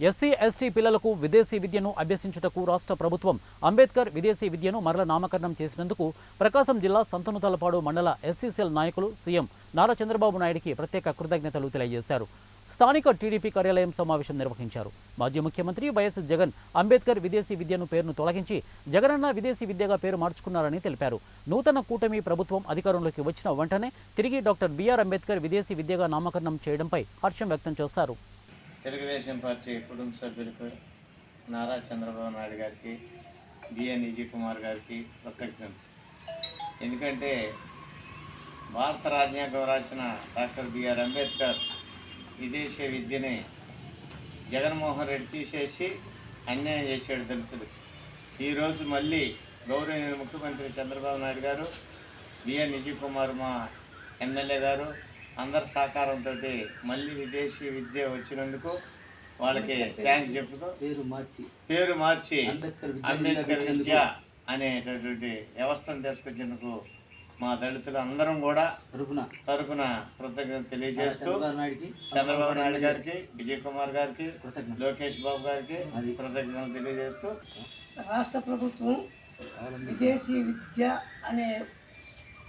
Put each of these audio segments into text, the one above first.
SC ST పిల్లలకు విదేశీ విద్యను అభ్యసించుటకు రాష్ట్ర ప్రభుత్వం అంబేద్కర్ విదేశీ విద్యను మరల నామకరణం చేసినందుకు ప్రకాశం జిల్లా సంతనుతలపాడు మండల ఎస్సీసీఎల్ నాయకులు సీఎం నారా చంద్రబాబు నాయుడికి ప్రత్యేక కృతజ్ఞతలు తెలియజేశారు. స్థానిక టీడీపీ కార్యాలయం సమావేశం నిర్వహించారు. మాజీ ముఖ్యమంత్రి వైఎస్ జగన్ అంబేద్కర్ విదేశీ విద్యను పేరును తొలగించి జగనన్న విదేశీ విద్యగా పేరు మార్చుకున్నారని తెలిపారు. నూతన కూటమి ప్రభుత్వం అధికారంలోకి వచ్చిన వెంటనే తిరిగి డాక్టర్ బిఆర్ అంబేద్కర్ విదేశీ విద్యగా నామకరణం చేయడంపై హర్షం వ్యక్తం చేశారు. తెలుగుదేశం పార్టీ కుటుంబ సభ్యులకు నారా చంద్రబాబు నాయుడు గారికి బిఎన్ విజయ్ కుమార్ గారికి కృతజ్ఞత ఎందుకంటే భారత రాజ్యాంగం రాసిన డాక్టర్ బిఆర్ అంబేద్కర్ విదేశీ విద్యని జగన్మోహన్ రెడ్డి తీసేసి అన్యాయం చేశాడు దళితులు. ఈరోజు మళ్ళీ గౌరవనీయ ముఖ్యమంత్రి చంద్రబాబు నాయుడు గారు బిఎన్ విజయ్ కుమార్ మా ఎమ్మెల్యే గారు అందరి సహకారంతో మళ్ళీ విదేశీ విద్య వచ్చినందుకు వాళ్ళకి థ్యాంక్స్ చెప్పుతూ పేరు మార్చి. పేరు మార్చి అంబేద్కర్ విద్యా అనేటటువంటి వ్యవస్థను తీసుకొచ్చేందుకు మా దళితులు అందరం కూడా తరపున తరపున కృతజ్ఞత తెలియజేస్తూ చంద్రబాబు నాయుడికి చంద్రబాబు నాయుడు గారికి విజయ్ కుమార్ గారికి లోకేష్ బాబు గారికి. కృతజ్ఞతలు తెలియజేస్తూ రాష్ట్ర ప్రభుత్వం విదేశీ విద్య అనే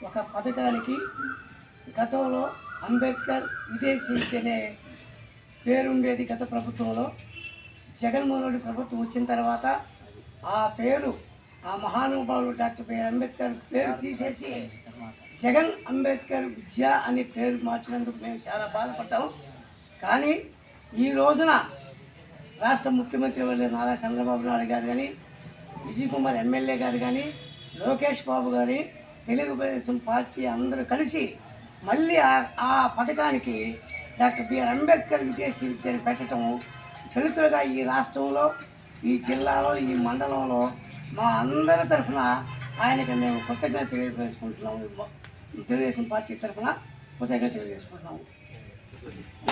ఒక పథకానికి గతంలో అంబేద్కర్ విదేశీ అనే పేరుండేది గత ప్రభుత్వంలో. జగన్మోహన్ రెడ్డి ప్రభుత్వం వచ్చిన తర్వాత ఆ పేరు ఆ మహానుభావుడు డాక్టర్ బిఆర్ అంబేద్కర్ పేరు తీసేసి జగన్ అంబేద్కర్ విద్య అనే పేరు మార్చినందుకు మేము చాలా బాధపడ్డాము కానీ ఈ రోజున రాష్ట్ర ముఖ్యమంత్రి వర్యులు నారా చంద్రబాబు నాయుడు గారు కానీ విజయ్ కుమార్ ఎమ్మెల్యే గారు కానీ లోకేష్ బాబు గారి తెలుగుదేశం పార్టీ అందరూ కలిసి మళ్ళీ ఆ పథకానికి డాక్టర్ బిఆర్ అంబేద్కర్ విదేశీ విద్యను పెట్టడం దళితులుగా ఈ రాష్ట్రంలో ఈ జిల్లాలో ఈ మండలంలో మా అందరి తరఫున ఆయనకి మేము కృతజ్ఞత తెలియజేసుకుంటున్నాము తెలుగుదేశం పార్టీ తరఫున కృతజ్ఞత తెలియజేసుకుంటున్నాము.